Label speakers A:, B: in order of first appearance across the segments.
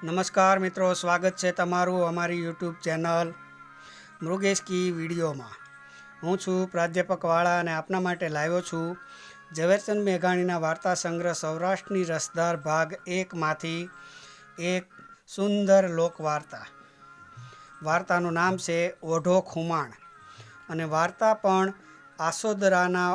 A: નમસ્કાર મિત્રો, સ્વાગત છે તમારું અમારી યુટ્યુબ ચેનલ મૃગેશ કી વિડીયોમાં. હું છું પ્રાધ્યાપક વાળા અને આપના માટે લાવ્યો છું ઝવેરચંદ મેઘાણીના વાર્તા સંગ્રહ સૌરાષ્ટ્રની રસદાર ભાગ એકમાંથી એક સુંદર લોકવાર્તા. વાર્તાનું નામ છે ઓઢો ખુમાણ અને વાર્તા પણ આસોદરાના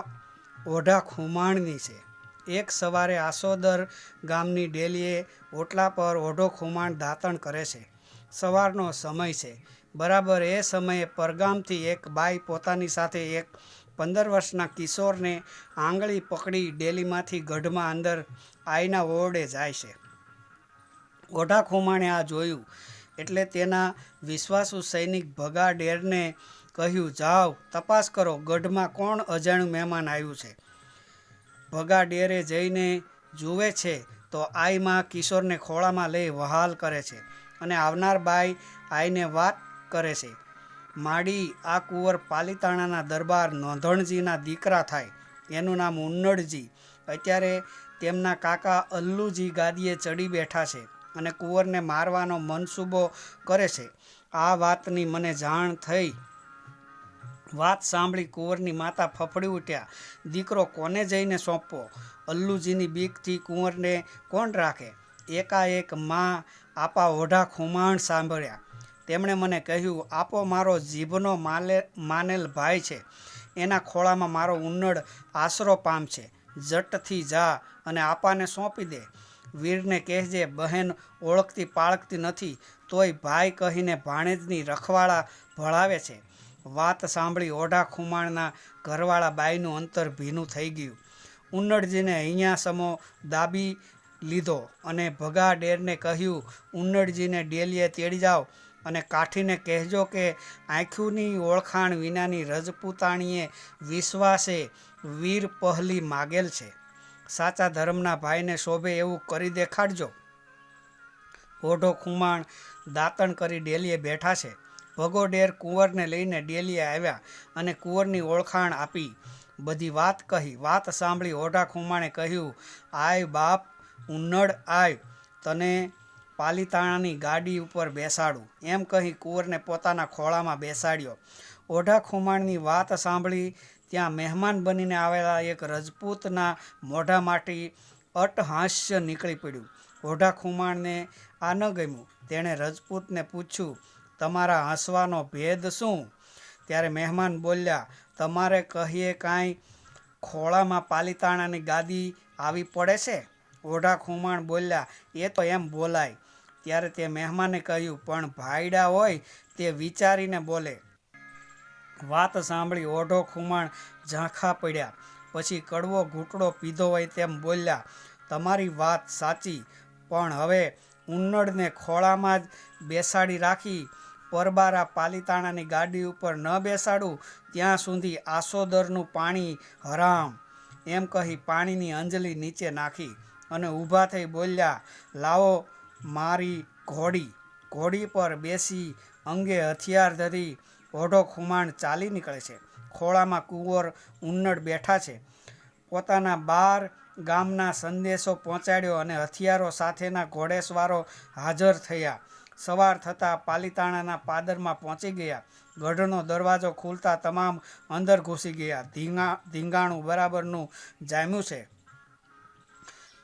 A: ઓઢા ખુમાણની છે. એક સવારે આસોદર ગામની ડેલીએ ઓટલા પર ઓઢો ખુમાણ દાંતણ કરે છે. સવારનો સમય છે. બરાબર એ સમયે પરગામથી એક બાઈ પોતાની સાથે એક પંદર વર્ષના કિશોરને આંગળી પકડી ડેલીમાંથી ગઢમાં અંદર આઈના ઓરડે જાય છે. ઓઢા ખુમાણે આ જોયું એટલે તેના વિશ્વાસુ સૈનિક ભગા ડેરને કહ્યું, જાઓ, તપાસ કરો, ગઢમાં કોણ અજાણ્યું મહેમાન આવ્યું છે? ભગા ડેરે જઈને જુએ છે, તો આઈમાં કિશોરને ખોળામાં લઈ વહાલ કરે છે અને આવનાર બાઈ આઈને વાત કરે છે. માડી, આ કુંવર પાલીતાણાના દરબાર નોંધણજીના દીકરા થાય. એનું નામ ઉન્નડજી. અત્યારે તેમના કાકા અલ્લુજી ગાદીએ ચડી બેઠા છે અને કુંવરને મારવાનો મનસૂબો કરે છે. આ વાતની મને જાણ થઈ. વાત સાંભળી કુંવરની માતા ફફડી ઉઠ્યા. દીકરો કોને જઈને સોંપવો? અલ્લુજીની બીકથી કુંવરને કોણ રાખે? એકાએકમાં આપા ઓઢા ખુમાણ સાંભળ્યા. તેમણે મને કહ્યું, આપો મારો જીભનો માલે, માનેલ ભાઈ છે. એના ખોળામાં મારો ઉન્નડ આશરો પામશે જટથી જા અને આપાને સોંપી દે. વીરને કહેજે, બહેન ઓળખતી પાળખતી નથી, તોય ભાઈ કહીને ભાણેજની રખવાળા ભળાવે છે. વાત સાંભળી ઓઢા ખુમાણના ઘરવાળા બાઈનું અંતર ભીનું થઈ ગયું. ઉન્નડજીને અહીંયા સમો દાબી લીધો અને ભગા ડેરને કહ્યું, ઉન્નડજીને ડેલીએ તેડી જાઓ. અને કાઠીને કહેજો કે આંખુની ઓળખાણ વિનાની રજપૂતાણીએ વિશ્વાસે વીર પહલી માગેલ છે. સાચા ધર્મના ભાઈને શોભે એવું કરી દેખાડજો. ઓઢો ખુમાણ દાંતણ કરી ડેલીએ બેઠા છે. ભગો ડેર કુંવરને લઈને ડેલીએ આવ્યા અને કુંવરની ઓળખાણ આપી. બધી વાત કહી, વાત સાંભળી ઓઢા ખુમાણે કહ્યું, આય બાપ, ઉન્નડ આય, તને પાલીતાણાની ગાડી ઉપર બેસાડું. એમ કહી કુંવરને પોતાના ખોળામાં બેસાડ્યો. ઓઢા ખુમાણની વાત સાંભળી ત્યાં મહેમાન બનીને આવેલા એક રજપૂતના મોઢામાંથી અટહાસ્ય નીકળી પડ્યું. ઓઢા ખુમાણને આ ન ગમ્યું. તેણે રજપૂતને પૂછ્યું તમારા હસવાનો ભેદ શું? ત્યારે મહેમાન બોલ્યા, તમારે કહીએ કાંઈ ખોળામાં પાલીતાણાની ગાદી આવી પડે છે? ઓઢા ખુમાણ બોલ્યા, એ તો એમ બોલાય. ત્યારે તે મહેમાને કહ્યું, પણ ભાઈડા હોય તે વિચારીને બોલે. વાત સાંભળી ઓઢો ખુમાણ ઝાંખા પડ્યા. પછી કડવો ઘૂંટડો પીધો હોય તેમ બોલ્યા, તમારી વાત સાચી, પણ હવે ઉન્નડને ખોળામાં જ બેસાડી રાખી પરબારા પાલીતાણાની ગાડી ઉપર ન બેસાડું, ત્યાં સુધી આસોદરનું પાણી હરામ. એમ કહી પાણીની અંજલી નીચે નાખી અને ઊભા થઈ બોલ્યા, લાવો મારી ઘોડી. ઘોડી પર બેસી અંગે હથિયાર ધરી ઓઢો ખુમાણ ચાલી નીકળે છે. ખોળામાં કુંવર ઉન્નડ બેઠા છે. પોતાના બાર ગામના સંદેશો પહોંચાડ્યો અને હથિયારો સાથેના ઘોડેસવારો હાજર થયા. સવાર થતાં પાલીતાણાના પાદરમાં પહોંચી ગયા. ગઢનો દરવાજો ખુલતા તમામ અંદર ઘૂસી ગયા. ધીંગા, ધીંગાણું બરાબરનું જામ્યું છે.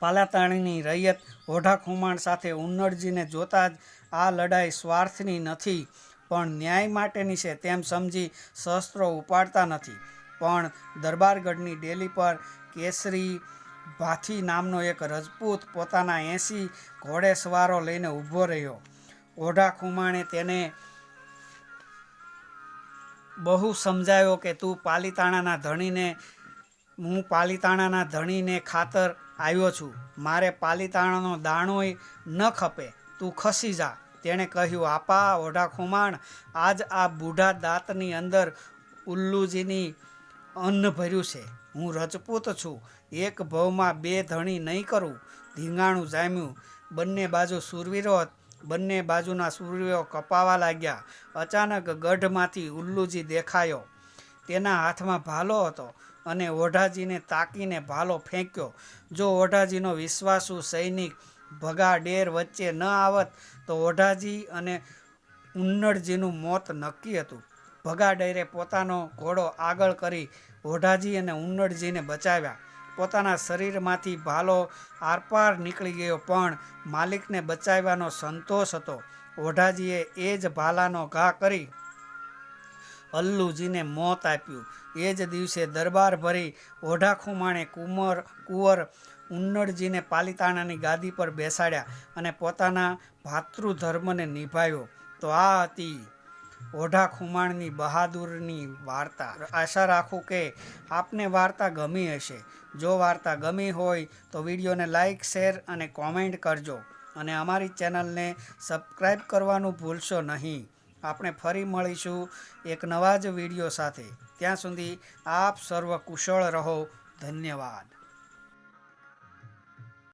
A: પાલાતાણીની રૈયત ઓઢા ખુમાણ સાથે ઉન્નડજીને જોતા જ આ લડાઈ સ્વાર્થની નથી, પણ ન્યાય માટેની છે તેમ સમજી શસ્ત્રો ઉપાડતા નથી. પણ દરબારગઢની ડેલી પર કેસરી ભાથી નામનો એક રજપૂત પોતાના એંસી ઘોડેસવારો લઈને ઊભો રહ્યો. ઓઢા ખુમાણે તેને બહુ સમજાયો કે તું પાલીતાણાના ધણીને, હું પાલીતાણાના ધણીને ખાતર આવ્યો છું. મારે પાલીતાણાનો દાણોય ન ખપે. તું ખસી જા. તેણે કહ્યું, આપા, ઓઢા ખુમાણ, આજ આ બુઢા દાંતની અંદર ઉલ્લુજીની અન્ન ભર્યું છે. હું રજપૂત છું. એક ભવમાં બે ધણી નહીં કરું. ધીંગાણું જામ્યું. બંને બાજુ સુરવીરો બંને બાજુના સૂર્યો કપાવા લાગ્યા. અચાનક ગઢમાંથી ઉલ્લુજી દેખાયો. તેના હાથમાં ભાલો હતો અને ઓઢાજીને તાકીને ભાલો ફેંક્યો. જો ઓઢાજીનો વિશ્વાસુ સૈનિક ભગા ડેર વચ્ચે ન આવત, તો ઓઢાજી અને ઉન્નડજીનું મોત નક્કી હતું. ભગા ડેરે પોતાનો ઘોડો આગળ કરી ઓઢાજી અને ઉન્નડજીને બચાવ્યા. પોતાના શરીરમાંથી ભાલો આરપાર નીકળી ગયો, પણ માલિકને બચાવવાનો સંતોષ હતો. ઓઢાજીએ એ જ ભાલાનો ઘા કરી અલ્લુજીને મોત આપ્યું. એ જ દિવસે દરબાર ભરી ઓઢા ખુમાણે કુંવર કુંવર ઉન્નડજીને પાલિતાણાની ગાદી પર બેસાડ્યા અને પોતાના ભાતૃધર્મને નિભાવ્યો. તો આ હતી ઓઢા ખુમાણની બહાદુરની વાર્તા. આશા રાખું કે આપને વાર્તા ગમી હશે. જો વાર્તા ગમી હોય તો વિડીયોને લાઇક શેર અને કોમેન્ટ કરજો અને અમારી ચેનલને સબસ્ક્રાઈબ કરવાનું ભૂલશો નહીં. આપણે ફરી મળીશું એક નવા જ વીડિયો સાથે. ત્યાં સુધી આપ સર્વ કુશળ રહો. ધન્યવાદ.